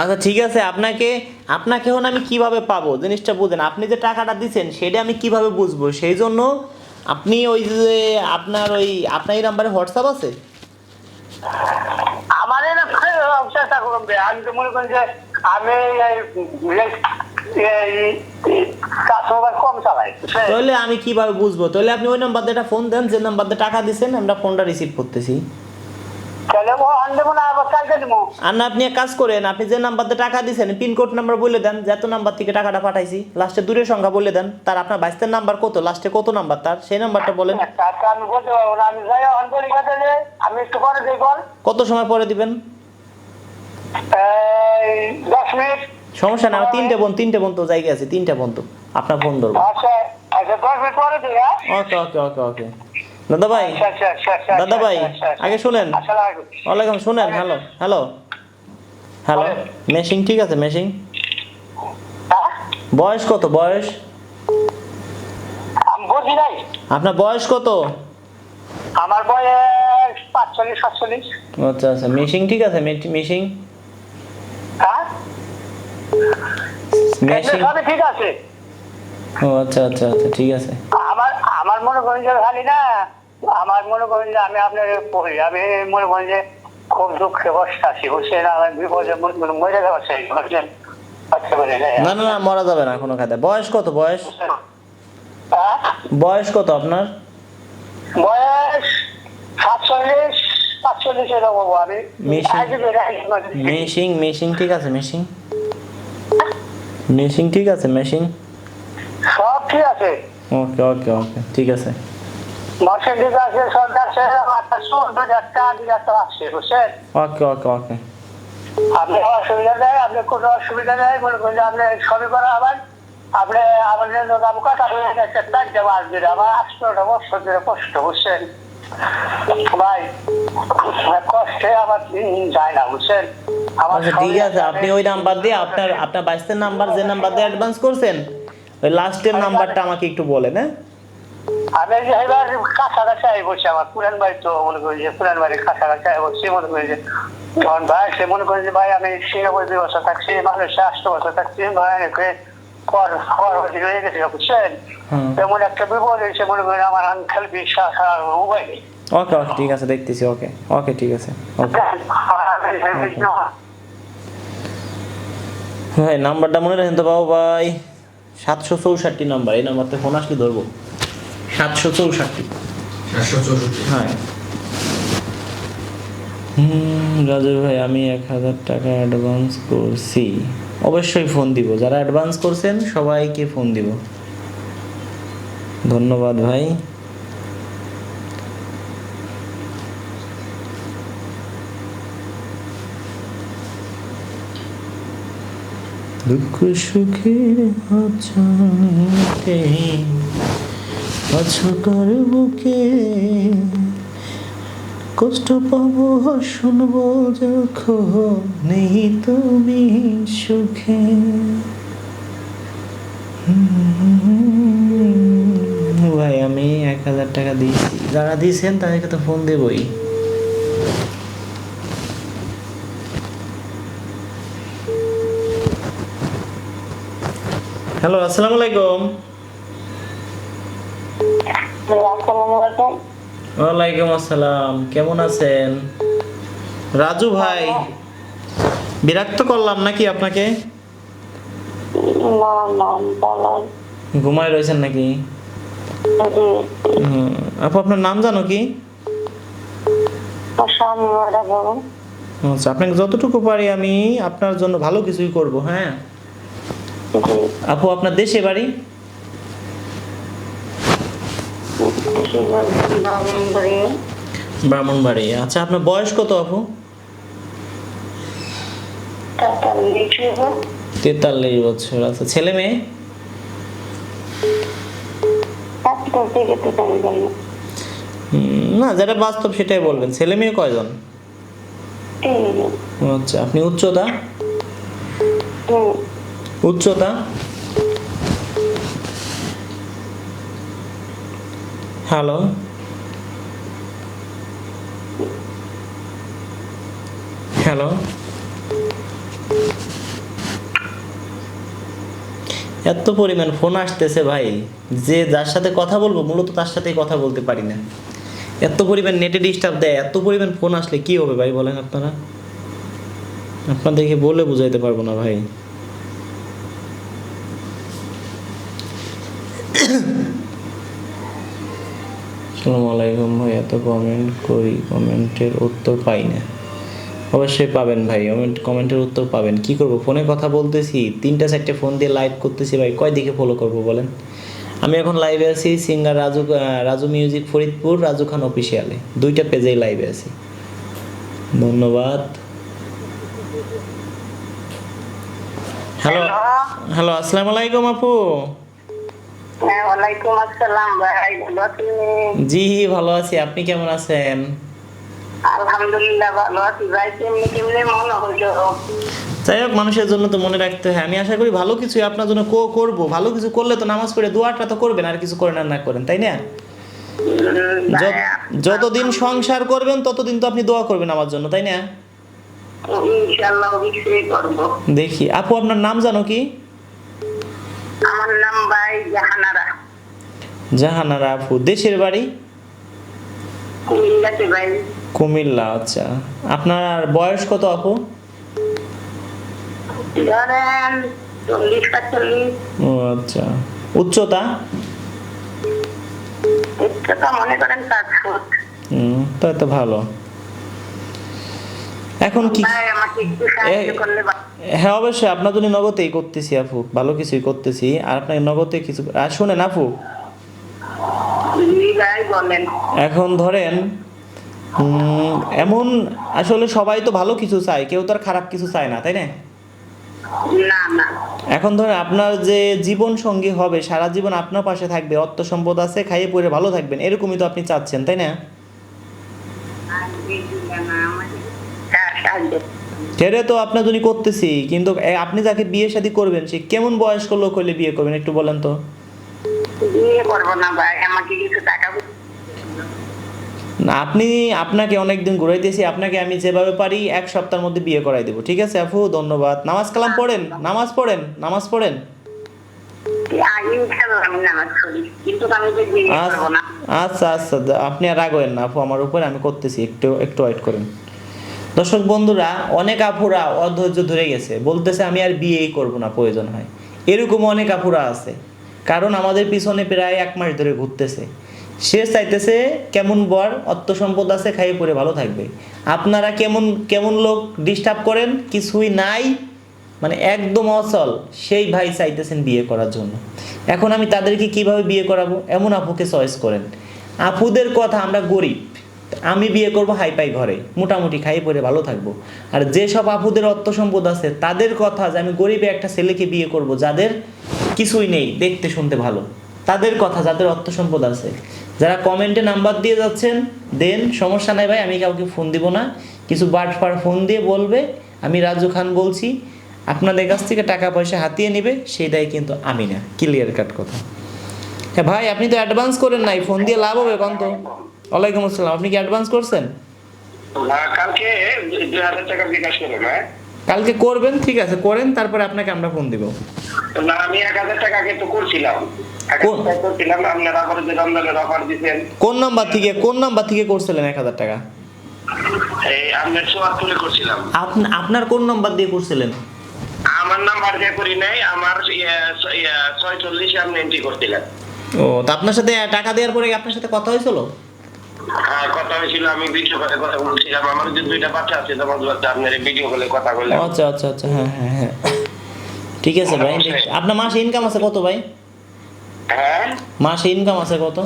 আচ্ছা ঠিক আছে আপনাকে আপনাকে এখন আমি কীভাবে পাবো? জিনিসটা বুঝেন আপনি যে টাকাটা দিচ্ছেন সেটা আমি কীভাবে বুঝব? সেই জন্য আপনি ওই যে আপনার ওই আপনার এই নাম্বারে হোয়াটসঅ্যাপ আছে? আমার চেষ্টা করুন। আমি তো মনে করি যে আমি তাহলে আমি কীভাবে বুঝব? তাহলে আপনি ওই নাম্বার দিয়ে ফোন দেন যে নাম্বার দিয়ে টাকা দিচ্ছেন আমরা ফোনটা রিসিভ করতেছি। আর না আপনি এক কাজ করেন আপনি যে নাম্বার দিয়ে টাকা পিনকোড নাম্বার বলে দেন যে এত নাম্বার থেকে টাকাটা পাঠাইছি লাস্টে দূরের সংখ্যা বলে দেন তার আপনার বাইশের নাম্বার কত লাস্টে কত নাম্বার তার সেই নাম্বারটা বলেন। টাকা আমি বলতে পারব না আমি যাই অন করি কাছে আমি একটু পরে দিই কল কত সময় পরে দিবেন? মিনিট। সমস্যা না তিনটে বোন তিনটে বোন তো জায়গা আছে তিনটে বোন তো আপনার ফোন ধরবো। আচ্ছা আচ্ছা দশ মিনিট পরে হ্যাঁ? ওকে ওকে ওকে ওকে। দাদা ভাই? আচ্ছা আচ্ছা আচ্ছা আচ্ছা দাদা ভাই আগে শুনেন। ওয়ালাইকুম শুনেন হ্যালো হ্যালো। হ্যালো মেশিং ঠিক আছে মেশিং হ্যাঁ? বয়স কত বয়স? আপনার বয়স কত? আমার বয়স পাঁচচল্লিশ সাতচল্লিশ। আচ্ছা আচ্ছা মেশিং ঠিক আছে মেশিং হ্যাঁ? মেশিং ঠিক আছে। ও আচ্ছা আচ্ছা আচ্ছা ঠিক আছে। আমার আমার মনে করেন যে খালি না আমার মনে করেন যে আমি আপনার পড়ি আমি মনে করেন যে খুব দুঃখে বসে আছি বুঝছেন আমার বিপদে মরে যাওয়া চাই বুঝছেন আচ্ছা না না না মরা যাবে না কোনো খাতে বয়স কত বয়স? হ্যাঁ? বয়স কত আপনার? বয়স সাতচল্লিশ পাঁচচল্লিশ এরকম আমি। মেশিং মেশিং ঠিক আছে মেশিং? মেশিং ঠিক আছে মেশিং? সব ঠিক আছে। ওকে ওকে ওকে ঠিক আছে। আছে বুঝছেন ওকে ওকে ওকে আপনি অসুবিধা নেই আপনি কোনো অসুবিধা নেই মনে করেন আপনি সবই করা আবার আপনি আমাদের দেবো আসবে আমার আটশোটা বছর ধরে কষ্ট বুঝছেন? ভাই কষ্টে আমার যায় না বুঝছেন? আচ্ছা ঠিক আছে আপনি ওই নাম্বার দিয়ে আপনার আপনার বাইশের নাম্বার যে নাম্বার দিয়ে অ্যাডভান্স করছেন ওই লাস্টের নাম্বারটা আমাকে একটু বলেন হ্যাঁ? আমি যে এবার কাছাকাছি আই বলছি আমার পুরান বাড়ি তো মনে করি যে পুরান বাড়ির কাছাকাছি আই মনে করি যে তখন ভাই সে মনে করি যে ভাই আমি সিঙ্গাপুর দুই বছর থাকছি মানুষে আষ্ট বছর থাকছি ভাই পর পর হয়ে গেছে বুঝছেন? তেমন একটা বিপদ হয়েছে মনে আমার আঙ্কেল বিশ্বাস আর উপায় ওকে ওকে ঠিক আছে দেখতেছি ওকে ওকে ঠিক আছে ভাই নাম্বারটা মনে রাখেন তো বাবু ভাই সাতশো চৌষট্টি নাম্বার এই নাম্বারতে ফোন আসলে ধরবো। সাতশো চৌষট্টি। হ্যাঁ। রাজু ভাই আমি এক হাজার টাকা অ্যাডভান্স করছি। অবশ্যই ফোন দিব। যারা অ্যাডভান্স করছেন সবাইকে ফোন দিব। ধন্যবাদ ভাই। দুঃখ সুখের আছো বুকে কষ্ট পাবো, শুনব যখন নেই তুমি সুখে। ভাই, আমি এক হাজার টাকা দিয়েছি। যারা দিয়েছেন, তাদেরকে তো ফোন দেবই। হ্যালো আসসালামু আলাইকুম। ওয়ালাইকুম আসসালাম কেমন আছেন? রাজু ভাই বিরক্ত করলাম নাকি আপনাকে? ঘুমায় রয়েছেন নাকি? আপু আপনার নাম জানো কি? আচ্ছা আপনাকে যতটুকু পারি আমি আপনার জন্য ভালো কিছুই করব হ্যাঁ? আপু আপনার দেশে বাড়ি? ব্রাহ্মণবাড়ি। আচ্ছা আপনার বয়স কত আপু? তেতাল্লিশ বছর। আচ্ছা ছেলে মেয়ে? না যেটা বাস্তব সেটাই বলবেন। ছেলে মেয়ে কয়জন? আচ্ছা আপনি উচ্চতা? উচ্চতা? হ্যালো হ্যালো এত পরিমাণ ফোন আসতেছে ভাই, যে যার সাথে কথা বলব, মূলত তার সাথেই কথা বলতে পারি না। এত পরিমাণ নেটে ডিস্টার্ব দেয়, এত পরিমাণ ফোন আসলে কি হবে ভাই বলেন আপনারা? আপনাদেরকে বলে বুঝাইতে পারব না ভাই। আসসালামু আলাইকুম ভাই এত কমেন্ট করি কমেন্টের উত্তর পাই না। অবশ্যই পাবেন ভাই কমেন্ট কমেন্টের উত্তর পাবেন। কি করব? ফোনে কথা বলতেছি তিনটা চারটে ফোন দিয়ে লাইভ করতেছি ভাই। কয় দিকে ফলো করব বলেন? আমি এখন লাইভে আছি সিঙ্গার রাজু রাজু মিউজিক ফরিদপুর রাজু খান অফিসিয়ালে দুইটা পেজেই লাইভে আছি। ধন্যবাদ। হ্যালো হ্যালো আসসালামু আলাইকুম আপু হ্যাঁ ওয়ালাইকুম আসসালাম ভাই ভালো আছেন জি ভালো আছি। আপনি কেমন আছেন? আলহামদুলিল্লাহ ভালো আছি ভাই। কেমনি কেমনি মনে হইল যাই হোক মানুষের জন্য তো মনে রাখতে হয়। আমি আশা করি ভালো কিছু আপনার জন্য কো করব। ভালো কিছু করলে তো নামাজ পড়ে দোয়াটা তো করবেন আর কিছু করেন আর না করেন তাই না? যতদিন সংসার করবেন ততদিন তো আপনি দোয়া করবেন আমার জন্য তাই না? দেখি। আপু আপনার নাম জানো কি? আমার নাম ভাই জাহানারা। জাহানারা আপু দেশের বাড়ি? কুমিল্লাতে ভাই। কুমিল্লা আচ্ছা। আপনার বয়স কত আপু? ধরেন চল্লিশ পাঁচচল্লিশ। ও আচ্ছা। উচ্চতা? উচ্চতা মনে করেন পাঁচ ফুট। হুম তাই তো ভালো। এখন কি। হ্যাঁ অবশ্যই আপনার জন্য নগদেই করতেছি আপু। ভালো কিছুই করতেছি। আর আপনাকে নগদে কিছু আর শোনেন আপু। এখন ধরেন এমন আসলে সবাই তো ভালো কিছু চায় কেউ তো আর খারাপ কিছু চায় না তাই না? এখন ধরেন আপনার যে জীবন সঙ্গী হবে সারা জীবন আপনার পাশে থাকবে অর্থ সম্পদ আছে খাইয়ে পরে ভালো থাকবেন এরকমই তো আপনি চাচ্ছেন তাই না? সেটা তো আপনার জন্য করতেছি কিন্তু আপনি যাকে বিয়ে শাদী করবেন সে কেমন বয়স্ক লোক হলে বিয়ে করবেন একটু বলেন তো। বিয়ে করব না ভাই আমাকে কিছু টাকা না আপনি আপনাকে অনেকদিন ঘুরাইতেছি আপনাকে আমি যেভাবে পারি এক সপ্তাহের মধ্যে বিয়ে করাই দেবো ঠিক আছে আপু? ধন্যবাদ। নামাজ কালাম পড়েন? নামাজ পড়েন? নামাজ পড়েন? নামাজ পড়ি কিন্তু আমি যে বিয়ে করব না। আচ্ছা আচ্ছা আপনি আর রাগবেন না আপু আমার উপরে আমি করতেছি একটু একটু ওয়েট করেন। দর্শক বন্ধুরা, অনেক আপুরা অধৈর্য ধরে গেছে। বলতেছে, আমি আর বিয়েই করব না, প্রয়োজন হয়। এরকম অনেক আপুরা আছে। কারণ আমাদের পিছনে প্রায় এক মাস ধরে ঘুরতেছে। সে চাইতেছে, কেমন বর, অর্থ সম্পদ আছে, খাইয়ে পরে ভালো থাকবে। আপনারা কেমন কেমন লোক ডিস্টার্ব করেন? কিছুই নাই। মানে একদম অচল। সেই ভাই চাইতেছেন বিয়ে করার জন্য। এখন আমি তাদেরকে কীভাবে বিয়ে করাবো? এমন আপুকে চয়েস করেন। আপুদের কথা আমরা গরিব। আমি বিয়ে করব হাই পাই ঘরে, মোটামুটি খাই পরে ভালো থাকব। আর যেসব আপুদের অর্থ সম্পদ আছে, তাদের কথা যে আমি গরিবে একটা ছেলেকে বিয়ে করব, যাদের কিছুই নেই, দেখতে শুনতে ভালো, তাদের কথা যাদের অর্থ সম্পদ আছে। যারা কমেন্টে নাম্বার দিয়ে যাচ্ছেন, দেন সমস্যা নাই ভাই, আমি কাউকে ফোন দিব না। কিছু বাট ফার ফোন দিয়ে বলবে, আমি রাজু খান বলছি, আপনাদের কাছ থেকে টাকা পয়সা হাতিয়ে নেবে, সেইটাই কিন্তু আমি না। ক্লিয়ার কাট কথা। হ্যাঁ ভাই, আপনি তো অ্যাডভান্স করেন নাই ফোন দিয়ে লাভ হবে কন তো ওয়ালাইকুম আসসালাম আপনি কি অ্যাডভান্স করছেন? না, কালকে টাকা বিকাশ না কালকে করবেন ঠিক আছে করেন তারপরে আপনাকে আমরা ফোন দিব। না আমি এক হাজার টাকা আগে তো করছিলাম? করছিলাম আপনারা রমজানের অফার দিচ্ছেন কোন নাম্বার থেকে কোন নাম্বার থেকে করছিলেন এক হাজার টাকা? এই আপনার কোন নাম্বার দিয়ে করছিলেন? আমার নাম্বার দিয়ে করি নাই আমার ছয় চল্লিশে আপনি এন্ট্রি করছিলেন ও তা আপনার সাথে টাকা দেওয়ার পরে কি আপনার সাথে কথা হয়েছিল? হ্যাঁ কথা হয়েছিল আমি ভিডিও কলে কথা বলছিলাম। আমার যে দুইটা বাচ্চা আছে তোমার বাচ্চা আপনার ভিডিও কলে কথা বললাম। আচ্ছা আচ্ছা আচ্ছা হ্যাঁ হ্যাঁ হ্যাঁ। ঠিক আছে ভাই। আপনার মাসে ইনকাম আছে কত ভাই? হ্যাঁ? মাসে ইনকাম আছে কত?